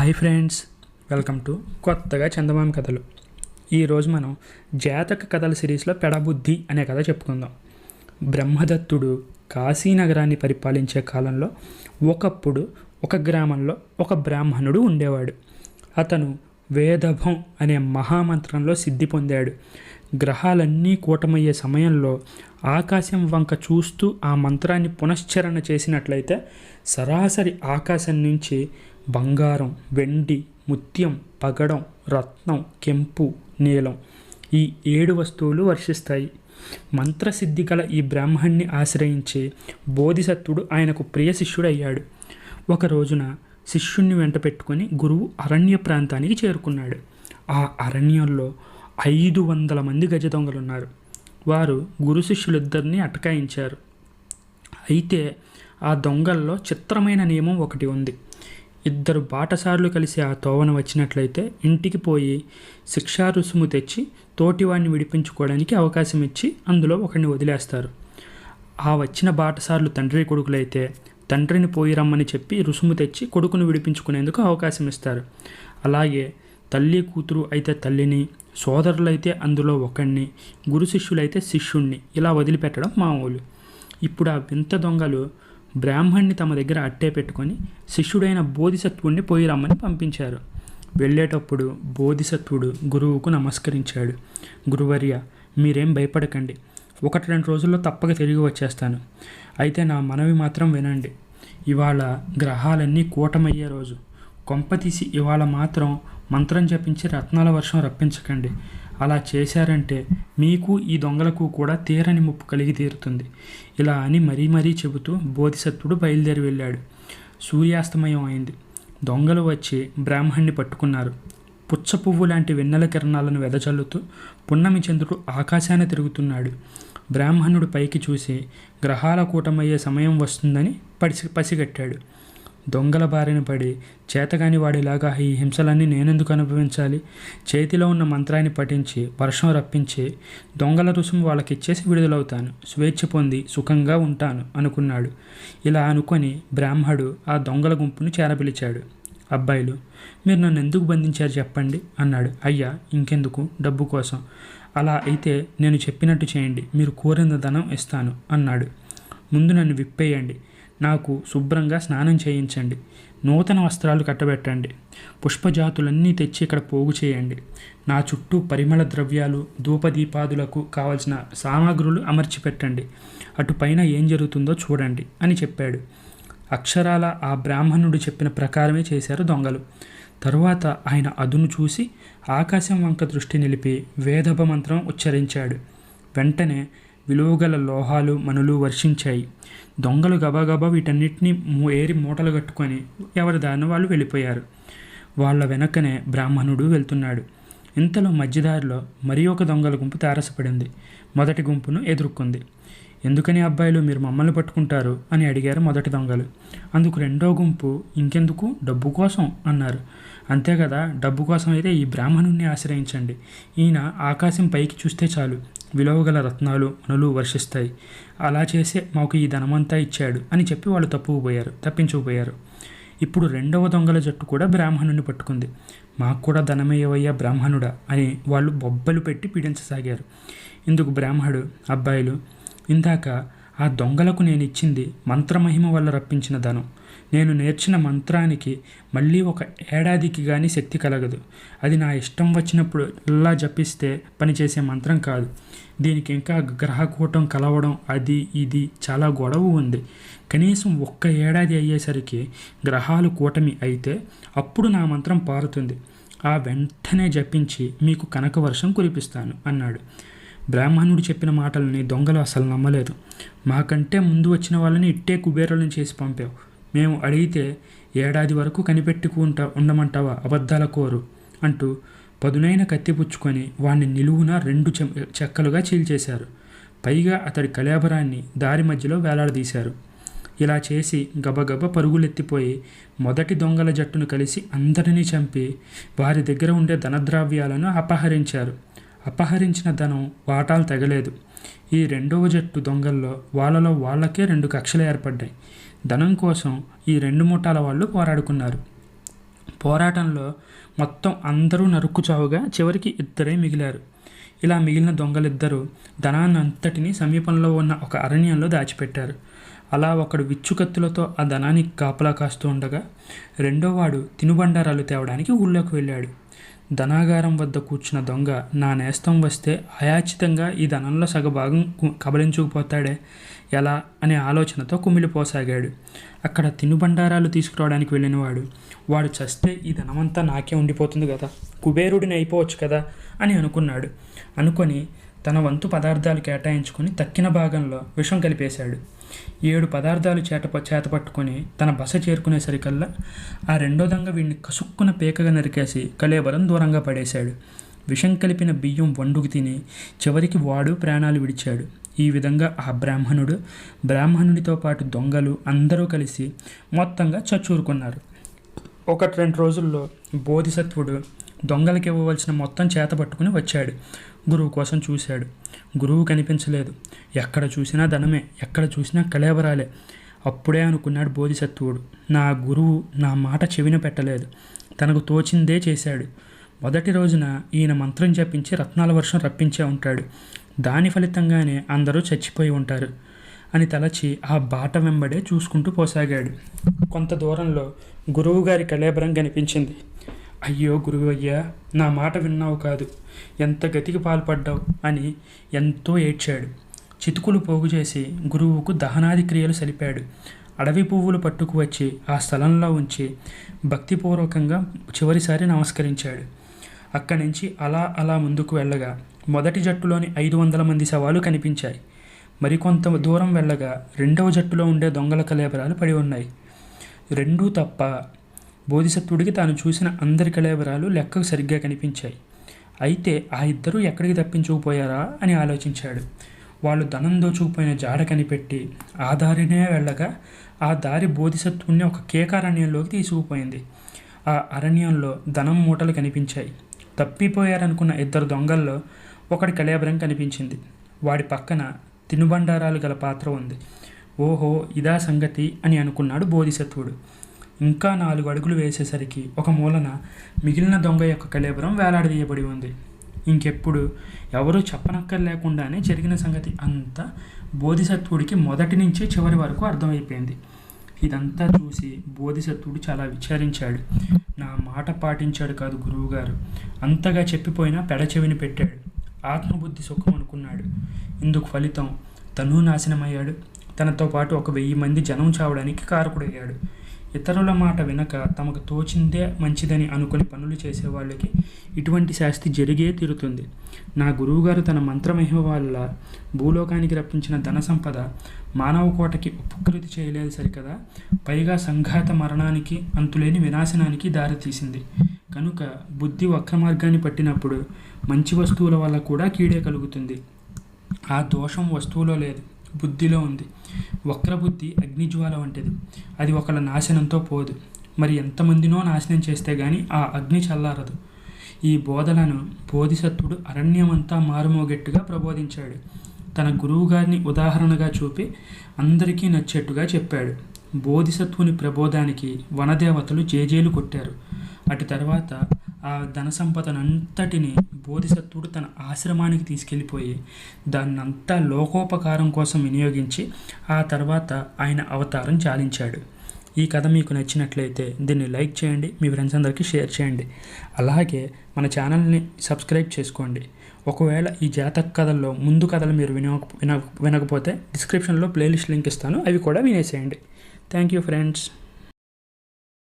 Hi friends. Welcome to కొత్తగా చందమామ కథలు. ఈరోజు మనం జాతక కథల సిరీస్లో పెడబుద్ధి అనే కథ చెప్పుకుందాం. బ్రహ్మదత్తుడు కాశీనగరాన్ని పరిపాలించే కాలంలో ఒకప్పుడు ఒక గ్రామంలో ఒక బ్రాహ్మణుడు ఉండేవాడు. అతను వేదభం అనే మహామంత్రంలో సిద్ధి పొందాడు. గ్రహాలన్నీ కూటమయ్యే సమయంలో ఆకాశం వంక చూస్తూ ఆ మంత్రాన్ని పునశ్చరణ చేసినట్లయితే సరాసరి ఆకాశం నుంచి బంగారం వెండి ముత్యం పగడం రత్నం కెంపు నీలం ఈ ఏడు వస్తువులు వర్షిస్తాయి. మంత్రసిద్ధి గల ఈ బ్రాహ్మణ్ణి ఆశ్రయించే బోధిసత్వుడు ఆయనకు ప్రియ శిష్యుడయ్యాడు. ఒక రోజున శిష్యుణ్ణి వెంట పెట్టుకొని గురువు అరణ్య ప్రాంతానికి చేరుకున్నాడు. ఆ అరణ్యంలో ఐదు వందల మంది గజ దొంగలున్నారు. వారు గురు శిష్యులిద్దరిని అటకాయించారు. అయితే ఆ దొంగల్లో చిత్రమైన నియమం ఒకటి ఉంది. ఇద్దరు బాటసార్లు కలిసి ఆ తోవన వచ్చినట్లయితే ఇంటికి పోయి శిక్షా రుసుము తెచ్చి తోటివాడిని విడిపించుకోవడానికి అవకాశం ఇచ్చి అందులో ఒకరిని వదిలేస్తారు. ఆ వచ్చిన బాటసార్లు తండ్రి కొడుకులైతే తండ్రిని పోయి రమ్మని చెప్పి రుసుము తెచ్చి కొడుకును విడిపించుకునేందుకు అవకాశం ఇస్తారు అలాగే తల్లి కూతురు అయితే తల్లిని సోదరులైతే అందులో ఒకడిని గురు శిష్యులైతే శిష్యుణ్ణి ఇలా వదిలిపెట్టడం మామూలు. ఇప్పుడు ఆ వింత దొంగలు బ్రాహ్మణ్ణి తమ దగ్గర అట్టే పెట్టుకొని శిష్యుడైన బోధిసత్వుడిని పోయి రమ్మని పంపించారు. వెళ్ళేటప్పుడు బోధిసత్వుడు గురువుకు నమస్కరించాడు. గురువర్య మీరేం భయపడకండి. ఒకటి రెండు రోజుల్లో తప్పక తిరిగి వచ్చేస్తాను. అయితే నా మనవి మాత్రం వినండి. ఇవాళ గ్రహాలన్నీ కూటమయ్యే రోజు. కొంపతీసి ఇవాళ మాత్రం మంత్రం జపించి రత్నాల వర్షం రప్పించకండి. అలా చేశారంటే మీకు ఈ దొంగలకు కూడా తీరని ముప్పు కలిగి తీరుతుంది. ఇలా అని మరీ మరీ చెబుతూ బోధిసత్వుడు బయలుదేరి వెళ్ళాడు. సూర్యాస్తమయం అయింది. దొంగలు వచ్చి బ్రాహ్మణ్ణి పట్టుకున్నారు. పుచ్చ పువ్వు లాంటి వెన్నెల కిరణాలను వెదజల్లుతూ పున్నమి చంద్రుడు ఆకాశాన తిరుగుతున్నాడు. బ్రాహ్మణుడు పైకి చూసి గ్రహాల కూటమయ్యే సమయం వస్తుందని పడిసి పసిగట్టాడు. దొంగల బారిన పడి చేతగాని వాడిలాగా ఈ హింసలన్నీ నేనెందుకు అనుభవించాలి? చేతిలో ఉన్న మంత్రాన్ని పఠించి వర్షం రప్పించి దొంగల రుసుము వాళ్ళకిచ్చేసి విడుదలవుతాను. స్వేచ్ఛ పొంది సుఖంగా ఉంటాను అనుకున్నాడు. ఇలా అనుకొని బ్రాహ్మడు ఆ దొంగల గుంపును చేరపిలిచాడు అబ్బాయిలు మీరు నన్ను ఎందుకు బంధించారు చెప్పండి అన్నాడు. అయ్యా ఇంకెందుకు? డబ్బు కోసం. అలా అయితే నేను చెప్పినట్టు చేయండి. మీరు కోరిన ధనం ఇస్తాను అన్నాడు. ముందు నన్ను విప్పేయండి. నాకు శుభ్రంగా స్నానం చేయించండి. నూతన వస్త్రాలు కట్టబెట్టండి. పుష్పజాతులన్నీ తెచ్చి ఇక్కడ పోగు చేయండి. నా చుట్టూ పరిమళ ద్రవ్యాలు ధూపదీపాదులకు కావలసిన సామాగ్రులు అమర్చి పెట్టండి అటు పైన ఏం జరుగుతుందో చూడండి అని చెప్పాడు. అక్షరాల ఆ బ్రాహ్మణుడు చెప్పిన ప్రకారమే చేశారు దొంగలు. తరువాత ఆయన అదును చూసి ఆకాశం వంక దృష్టి నిలిపి వేదభ మంత్రం ఉచ్చరించాడు. వెంటనే విలువగల లోహాలు మనులు వర్షించాయి. దొంగలు గబగబా వీటన్నిటిని ఏరి మూటలు కట్టుకొని ఎవరి దారిన వాళ్ళు వెళ్ళిపోయారు. వాళ్ళ వెనకనే బ్రాహ్మణుడు వెళ్తున్నాడు. ఇంతలో మధ్యదారిలో మరి ఒక దొంగల గుంపు తారసపడింది. మొదటి గుంపును ఎదుర్కొంది. ఎందుకని అబ్బాయిలు మీరు మమ్మల్ని పట్టుకుంటారు? అని అడిగారు మొదటి దొంగలు. అందుకు రెండో గుంపు ఇంకెందుకు? డబ్బు కోసం అన్నారు. అంతే కదా డబ్బు కోసం అయితే ఈ బ్రాహ్మణుణ్ణి ఆశ్రయించండి. ఈయన ఆకాశం పైకి చూస్తే చాలు. విలువగల రత్నాలు మనులు వర్షిస్తాయి. అలా చేసే మాకు ఈ ధనమంతా ఇచ్చాడు అని చెప్పి వాళ్ళు తప్పుకుపోయారు తప్పించుకుపోయారు. ఇప్పుడు రెండవ దొంగల జట్టు కూడా బ్రాహ్మణుని పట్టుకుంది. మాకు కూడా ధనమయ్యవయ్యా బ్రాహ్మణుడా అని వాళ్ళు బొబ్బలు పెట్టి పీడించసాగారు. ఇందుకు బ్రాహ్మడు అబ్బాయిలు ఇందాక ఆ దొంగలకు నేను ఇచ్చింది మంత్రమహిమ వల్ల రప్పించిన ధనం. నేను నేర్చిన మంత్రానికి మళ్ళీ ఒక ఏడాదికి కానీ శక్తి కలగదు. అది నా ఇష్టం వచ్చినప్పుడు ఇలా జపిస్తే పనిచేసే మంత్రం కాదు. దీనికి ఇంకా గ్రహకూటం కలవడం అది ఇది చాలా గొడవ ఉంది. కనీసం ఒక్క ఏడాది అయ్యేసరికి గ్రహాలు కూటమి అయితే అప్పుడు నా మంత్రం పారుతుంది. ఆ వెంటనే జపించి మీకు కనక వర్షం కురిపిస్తాను అన్నాడు. బ్రాహ్మణుడు చెప్పిన మాటలని దొంగలు అసలు నమ్మలేదు. మాకంటే ముందు వచ్చిన వాళ్ళని ఇట్టే కుబేరులను చేసి పంపావు. మేము అడిగితే ఏడాది వరకు కనిపెట్టుకుంటా ఉండమంటావా? అబద్ధాల కోరు అంటూ పదునైన కత్తి పుచ్చుకొని వాణ్ణి నిలువున రెండు చెక్కలుగా చీల్చేశారు. పైగా అతడి కళాభరాన్ని దారి మధ్యలో వేలాడదీశారు. ఇలా చేసి గబగబ పరుగులెత్తిపోయి మొదటి దొంగల జట్టును కలిసి అందరినీ చంపి వారి దగ్గర ఉండే ధనద్రావ్యాలను అపహరించారు. అపహరించిన ధనం వాటాలు తెగలేదు. ఈ రెండవ జట్టు దొంగల్లో వాళ్ళలో వాళ్ళకే రెండు కక్షలు ఏర్పడ్డాయి. ధనం కోసం ఈ రెండు ముఠాల వాళ్ళు పోరాడుకున్నారు. పోరాటంలో మొత్తం అందరూ నరుక్కు చావుగా చివరికి ఇద్దరే మిగిలారు. ఇలా మిగిలిన దొంగలిద్దరూ ధనాన్ని అంతటిని సమీపంలో ఉన్న ఒక అరణ్యంలో దాచిపెట్టారు. అలా ఒకడు విచ్చుకత్తులతో ఆ ధనానికి కాపలా కాస్తూ ఉండగా రెండోవాడు తినుబండారాలు తేవడానికి ఊళ్ళోకి వెళ్ళాడు. ధనాగారం వద్ద కూర్చున్న దొంగ నా నేస్తం వస్తే అయాచితంగా ఈ ధనంలో సగభాగం కబలించుకుపోతాడే? ఎలా? అనే ఆలోచనతో కుమిలిపోసాగాడు. అక్కడ తినుబండారాలు తీసుకురావడానికి వెళ్ళినవాడు వాడు చస్తే ఈ ధనమంతా నాకే ఉండిపోతుంది కదా కుబేరుడిని అయిపోవచ్చు కదా అని అనుకున్నాడు. అనుకొని తన వంతు పదార్థాలు కేటాయించుకొని తక్కిన భాగంలో విషం కలిపేశాడు. ఏడు పదార్థాలు చేట చేతపట్టుకొని తన బస చేరుకునేసరికల్లా ఆ రెండో దొంగ వీడిని కసుక్కున పీకగా నరికేసి కలేబరం దూరంగా పడేశాడు. విషం కలిపిన బియ్యం వండుకు తిని చివరికి వాడు ప్రాణాలు విడిచాడు. ఈ విధంగా ఆ బ్రాహ్మణుడు బ్రాహ్మణుడితో పాటు దొంగలు అందరూ కలిసి మొత్తంగా చచ్చూరుకున్నారు. ఒకటి రెండు రోజుల్లో బోధిసత్వుడు దొంగలకి ఇవ్వవలసిన మొత్తం చేత పట్టుకుని వచ్చాడు. గురువు కోసం చూశాడు. గురువు కనిపించలేదు. ఎక్కడ చూసినా ధనమే ఎక్కడ చూసినా కళేబరాలే. అప్పుడే అనుకున్నాడు బోధిసత్వుడు. నా గురువు నా మాట చెవిన పెట్టలేదు. తనకు తోచిందే చేశాడు. మొదటి రోజున ఈయన మంత్రం జపించి రత్నాల వర్షం రప్పించే ఉంటాడు. దాని ఫలితంగానే అందరూ చచ్చిపోయి ఉంటారు అని తలచి ఆ బాట వెంబడే చూసుకుంటూ పోసాగాడు. కొంత దూరంలో గురువుగారి కళేబరం కనిపించింది. అయ్యో గురువయ్యా నా మాట విన్నావు కాదు. ఎంత గతికి పాల్పడ్డావు అని ఎంతో ఏడ్చాడు. చితుకులు పోగు చేసి గురువుకు దహనాది క్రియలు సలిపాడు. అడవి పువ్వులు పట్టుకు వచ్చి ఆ స్థలంలో ఉంచి భక్తిపూర్వకంగా చివరిసారి నమస్కరించాడు. అక్కడి నుంచి అలా అలా ముందుకు వెళ్ళగా మొదటి జట్టులోని ఐదు వందల మంది సవాలు కనిపించాయి. మరికొంత దూరం వెళ్ళగా రెండవ జట్టులో ఉండే దొంగల కలేబరాలు పడి ఉన్నాయి. రెండూ తప్ప బోధిసత్వుడికి తాను చూసిన అందరి కళేబరాలు లెక్కకు సరిగ్గా కనిపించాయి. అయితే ఆ ఇద్దరూ ఎక్కడికి తప్పించుకుపోయారా అని ఆలోచించాడు. వాళ్ళు ధనం దోచుకుపోయిన జాడ కనిపెట్టి ఆ దారినే వెళ్ళగా ఆ దారి బోధిసత్వుణ్ణి ఒక కేకారణ్యంలోకి తీసుకుపోయింది. ఆ అరణ్యంలో ధనం మూటలు కనిపించాయి. తప్పిపోయారనుకున్న ఇద్దరు దొంగల్లో ఒకటి కళేబరం కనిపించింది. వాడి పక్కన తినుబండారాలు గల పాత్ర ఉంది. ఓహో ఇదా సంగతి అని అనుకున్నాడు బోధిసత్వుడు. ఇంకా నాలుగు అడుగులు వేసేసరికి ఒక మూలన మిగిలిన దొంగ యొక్క కళేబరం వేలాడదీయబడి ఉంది. ఇంకెప్పుడు ఎవరూ చెప్పనక్కర్లేకుండానే జరిగిన సంగతి అంతా బోధిసత్వుడికి మొదటి నుంచి చివరి వరకు అర్థమైపోయింది. ఇదంతా చూసి బోధిసత్వుడు చాలా విచారించాడు. నా మాట పాటించాడు కాదు గురువుగారు. అంతగా చెప్పిపోయినా పెడచెవిని పెట్టాడు. ఆత్మబుద్ధి సుఖం అనుకున్నాడు. ఇందుకు ఫలితం తను నాశనమయ్యాడు. తనతో పాటు ఒక వెయ్యి మంది జనం చావడానికి కారకుడయ్యాడు. ఇతరుల మాట వినక తమకు తోచిందే మంచిదని అనుకుని పనులు చేసే వాళ్ళకి ఇటువంటి శాస్తి జరిగే తీరుతుంది. నా గురువుగారు తన మంత్రమహిమ వల్ల భూలోకానికి రప్పించిన ధన సంపద మానవ కోటకి ఉపకృతి చేయలేదు సరికదా? పైగా సంఘాత మరణానికి అంతులేని వినాశనానికి దారితీసింది కనుక బుద్ధి వక్ర మార్గాన్ని పట్టినప్పుడు మంచి వస్తువుల వల్ల కూడా కీడే కలుగుతుంది. ఆ దోషం వస్తువులో లేదు. బుద్ధిలో ఉంది. వక్రబుద్ధి అగ్నిజ్వాల వంటిది. అది ఒకళ్ళ నాశనంతో పోదు. మరి ఎంతమందినో నాశనం చేస్తే గాని ఆ అగ్ని చల్లారదు. ఈ బోధలను బోధిసత్వుడు అరణ్యమంతా మారుమోగెట్టుగా ప్రబోధించాడు. తన గురువుగారిని ఉదాహరణగా చూపి అందరికీ నచ్చేట్టుగా చెప్పాడు. బోధిసత్వుని ప్రబోధానికి వనదేవతలు జేజేలు కొట్టారు. అటు తర్వాత ఆ ధన సంపదనంతటిని బోధిసత్వుడు తన ఆశ్రమానికి తీసుకెళ్ళిపోయి దాన్నంతా లోకోపకారం కోసం వినియోగించి ఆ తర్వాత ఆయన అవతారం చాలించాడు. ఈ కథ మీకు నచ్చినట్లయితే దీన్ని లైక్ చేయండి మీ ఫ్రెండ్స్ అందరికీ షేర్ చేయండి. అలాగే మన ఛానల్ని సబ్స్క్రైబ్ చేసుకోండి. ఒకవేళ ఈ జాతక కథల్లో ముందు కథలు మీరు వినక వినక వినకపోతే డిస్క్రిప్షన్లో ప్లేలిస్ట్ లింక్ ఇస్తాను అవి కూడా వినేసేయండి. Thank you friends.